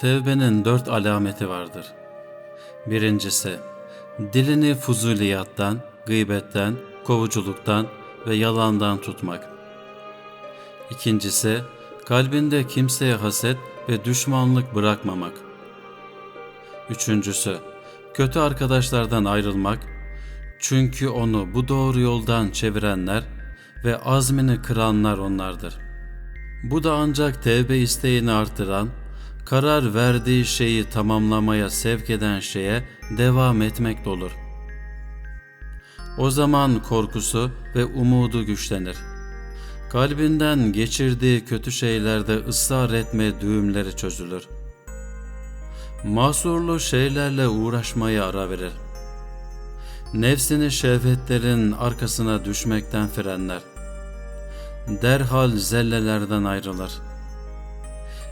Tevbenin dört alameti vardır. Birincisi, dilini fuzuliyattan, gıybetten, kovuculuktan ve yalandan tutmak. İkincisi, kalbinde kimseye haset ve düşmanlık bırakmamak. Üçüncüsü, kötü arkadaşlardan ayrılmak, çünkü onu bu doğru yoldan çevirenler ve azmini kıranlar onlardır. Bu da ancak tevbe isteğini artıran, karar verdiği şeyi tamamlamaya sevk eden şeye devam etmekte olur. O zaman korkusu ve umudu güçlenir. Kalbinden geçirdiği kötü şeylerde ısrar etme düğümleri çözülür. Mahsurlu şeylerle uğraşmayı ara verir. Nefsini şehvetlerin arkasına düşmekten frenler. Derhal zellelerden ayrılır.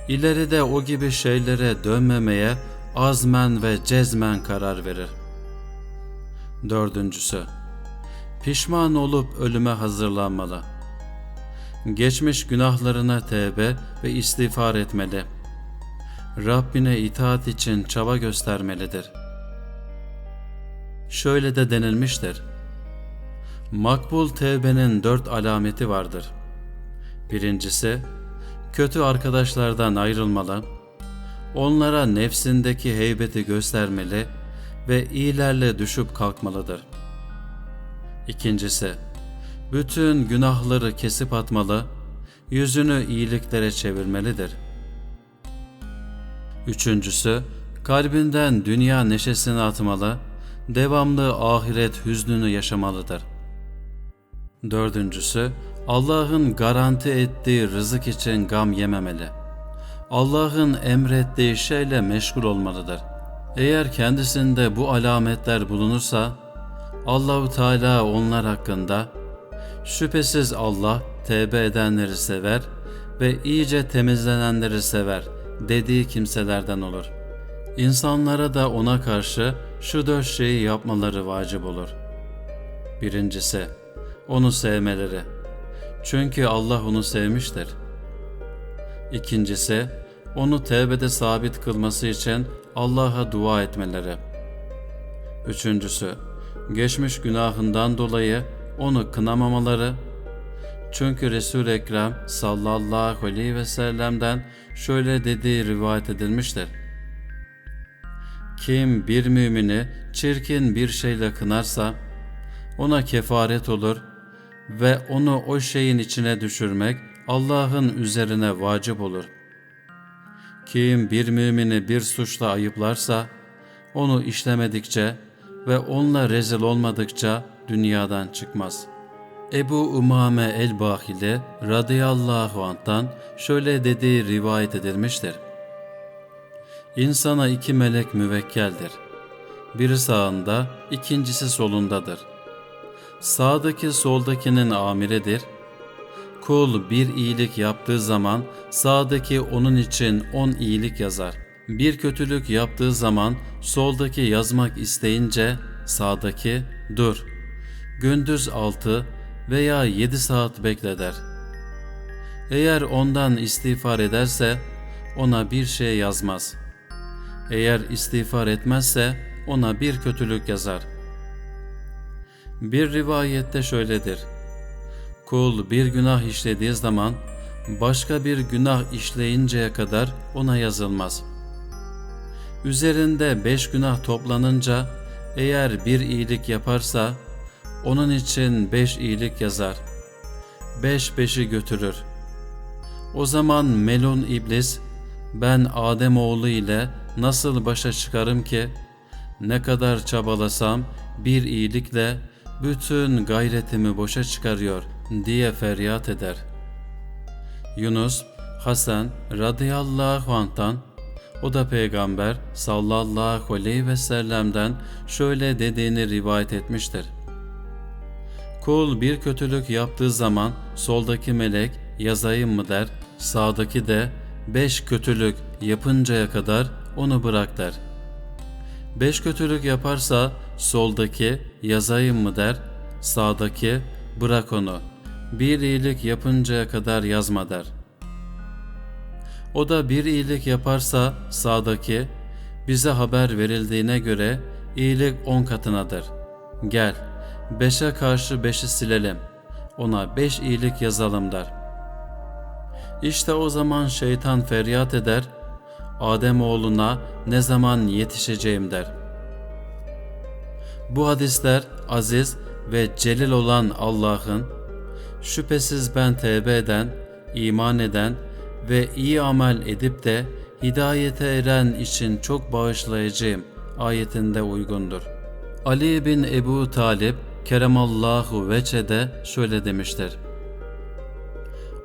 İleride o gibi şeylere dönmemeye azmen ve cezmen karar verir. Dördüncüsü, pişman olup ölüme hazırlanmalı. Geçmiş günahlarına tevbe ve istiğfar etmeli. Rabbine itaat için çaba göstermelidir. Şöyle de denilmiştir. Makbul tevbenin dört alameti vardır. Birincisi, kötü arkadaşlardan ayrılmalı, onlara nefsindeki heybeti göstermeli ve iyilerle düşüp kalkmalıdır. İkincisi, bütün günahları kesip atmalı, yüzünü iyiliklere çevirmelidir. Üçüncüsü, kalbinden dünya neşesini atmalı, devamlı ahiret hüznünü yaşamalıdır. Dördüncüsü, Allah'ın garanti ettiği rızık için gam yememeli. Allah'ın emrettiği şeyle meşgul olmalıdır. Eğer kendisinde bu alametler bulunursa, Allahu Teala onlar hakkında şüphesiz Allah tevbe edenleri sever ve iyice temizlenenleri sever dediği kimselerden olur. İnsanlara da ona karşı şu dört şeyi yapmaları vacip olur. Birincisi, onu sevmeleri. Çünkü Allah onu sevmiştir. İkincisi, onu tevbede sabit kılması için Allah'a dua etmeleri. Üçüncüsü, geçmiş günahından dolayı onu kınamamaları. Çünkü Resul-i Ekrem sallallahu aleyhi ve sellem'den şöyle dediği rivayet edilmiştir. Kim bir mümini çirkin bir şeyle kınarsa ona kefaret olur ve onu o şeyin içine düşürmek Allah'ın üzerine vacip olur. Kim bir mümini bir suçla ayıplarsa onu işlemedikçe ve onunla rezil olmadıkça dünyadan çıkmaz. Ebu Umame el-Bahili radıyallahu anh'tan şöyle dediği rivayet edilmiştir. İnsana iki melek müvekkeldir. Biri sağında, ikincisi solundadır. Sağdaki soldakinin amiridir. Kul bir iyilik yaptığı zaman sağdaki onun için on iyilik yazar. Bir kötülük yaptığı zaman soldaki yazmak isteyince sağdaki dur. Gündüz altı veya yedi saat bekle der. Eğer ondan istiğfar ederse ona bir şey yazmaz. Eğer istiğfar etmezse ona bir kötülük yazar. Bir rivayette şöyledir. Kul bir günah işlediği zaman başka bir günah işleyinceye kadar ona yazılmaz. Üzerinde beş günah toplanınca eğer bir iyilik yaparsa onun için beş iyilik yazar. Beş beşi götürür. O zaman Melun iblis ben Adem oğlu ile nasıl başa çıkarım ki ne kadar çabalasam bir iyilikle bütün gayretimi boşa çıkarıyor diye feryat eder. Yunus, Hasan radıyallahu anh'tan o da peygamber sallallahu aleyhi ve sellem'den şöyle dediğini rivayet etmiştir. Kul bir kötülük yaptığı zaman soldaki melek yazayım mı der, sağdaki de beş kötülük yapıncaya kadar onu bırak der. Beş kötülük yaparsa soldaki yazayım mı der, sağdaki bırak onu. Bir iyilik yapıncaya kadar yazma der. O da bir iyilik yaparsa sağdaki bize haber verildiğine göre iyilik on katınadır. Gel beşe karşı beşi silelim. Ona beş iyilik yazalım der. İşte o zaman şeytan feryat eder. Adem oğluna ne zaman yetişeceğim der. Bu hadisler aziz ve celil olan Allah'ın şüphesiz ben tevbe eden, iman eden ve iyi amel edip de hidayete eren için çok bağışlayacağım ayetinde uygundur. Ali bin Ebu Talip keremallahu veçede şöyle demiştir.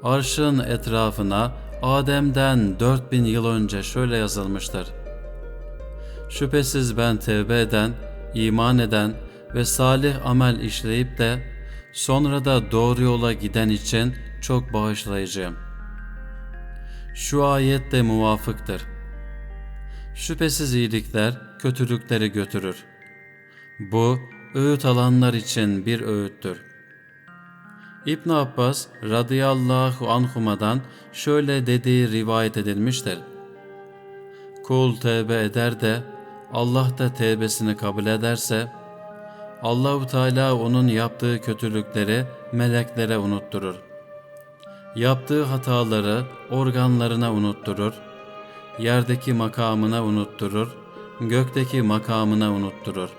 Arşın etrafına Adem'den 4000 yıl önce şöyle yazılmıştır. Şüphesiz ben tevbe eden, iman eden ve salih amel işleyip de sonra da doğru yola giden için çok bağışlayacağım. Şu ayet de muvafıktır. Şüphesiz iyilikler kötülükleri götürür. Bu öğüt alanlar için bir öğüttür. İbn Abbas radıyallahu anhuma'dan şöyle dediği rivayet edilmiştir. Kul tevbe eder de Allah da tevbesini kabul ederse Allahu Teala onun yaptığı kötülükleri meleklere unutturur. Yaptığı hataları organlarına unutturur. Yerdeki makamına unutturur. Gökteki makamına unutturur.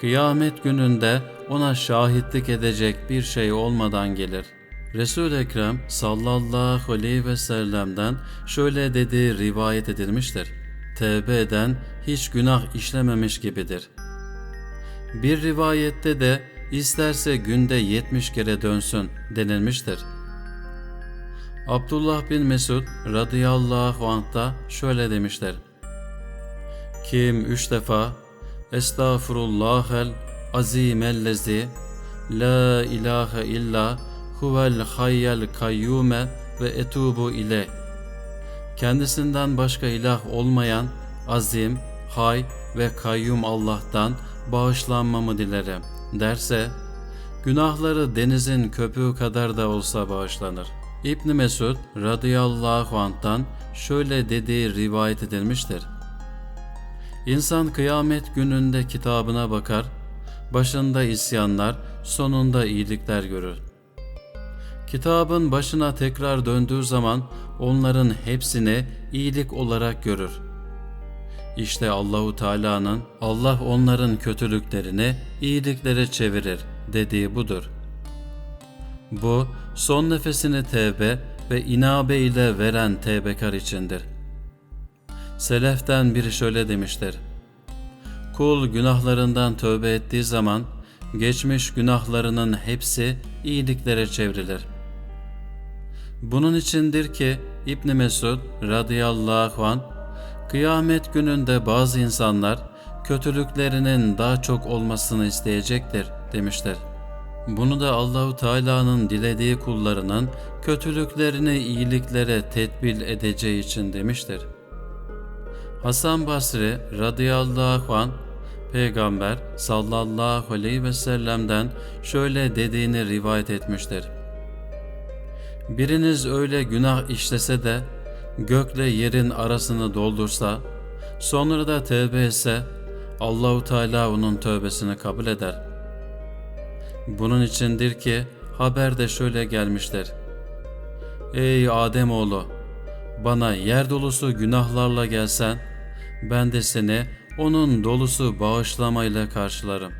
Kıyamet gününde ona şahitlik edecek bir şey olmadan gelir. Resul-i Ekrem sallallahu aleyhi ve sellem'den şöyle dediği rivayet edilmiştir. Tevbe eden hiç günah işlememiş gibidir. Bir rivayette de isterse günde yetmiş kere dönsün denilmiştir. Abdullah bin Mesud radıyallahu anh da şöyle demişler. Kim üç defa Estağfurullahel azimellezi La ilahe illa huvel hayyel kayyume ve etubu ile Kendisinden başka ilah olmayan azim, hay ve kayyum Allah'tan bağışlanmamı dilerim derse günahları denizin köpüğü kadar da olsa bağışlanır. İbn Mesud radıyallahu anh'tan şöyle dediği rivayet edilmiştir. İnsan kıyamet gününde kitabına bakar, başında isyanlar, sonunda iyilikler görür. Kitabın başına tekrar döndüğü zaman onların hepsini iyilik olarak görür. İşte Allahu Teala'nın Allah onların kötülüklerini iyiliklere çevirir dediği budur. Bu son nefesini tevbe ve inabe ile veren tevbekar içindir. Seleften biri şöyle demiştir. Kul günahlarından tövbe ettiği zaman geçmiş günahlarının hepsi iyiliklere çevrilir. Bunun içindir ki İbn Mesud radıyallahu an kıyamet gününde bazı insanlar kötülüklerinin daha çok olmasını isteyecektir demiştir. Bunu da Allahu Teala'nın dilediği kullarının kötülüklerini iyiliklere tetbil edeceği için demiştir. Hasan Basri radıyallahu an Peygamber sallallahu aleyhi ve sellem'den şöyle dediğini rivayet etmiştir. Biriniz öyle günah işlese de gökle yerin arasını doldursa, sonra da tövbe etse Allahu Teala onun tövbesini kabul eder. Bunun içindir ki haberde şöyle gelmiştir. Ey Adem oğlu, bana yer dolusu günahlarla gelsen, ben de seni onun dolusu bağışlamayla karşılarım.